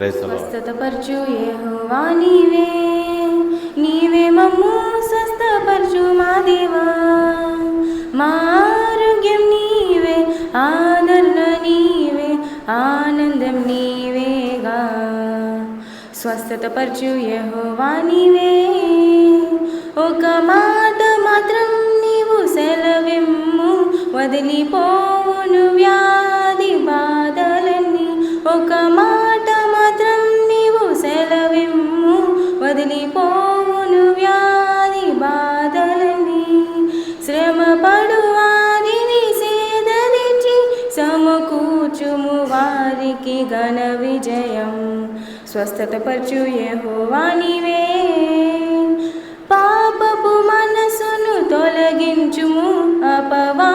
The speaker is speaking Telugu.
స్వస్థతపరచు యెహోవా నీవే. నీవే మమ్ము స్వస్థపరచు మా దేవా. మా ఆరోగ్యం నీవే ఆదరణ నీవే ఆనందం నీవేగా. స్వస్థతపరచు యెహోవా నీవే. ఒక మాట మాత్రం నీవు సెలవిమ్ము. వదిలిపోవును వ్యాధి బాధలన్నీ. ఒక మాట సమకూర్చుము వారికి ఘన విజయం. స్వస్థతపరచు యెహోవా నీవే. పాపపు మనసును తొలగించుము అపవా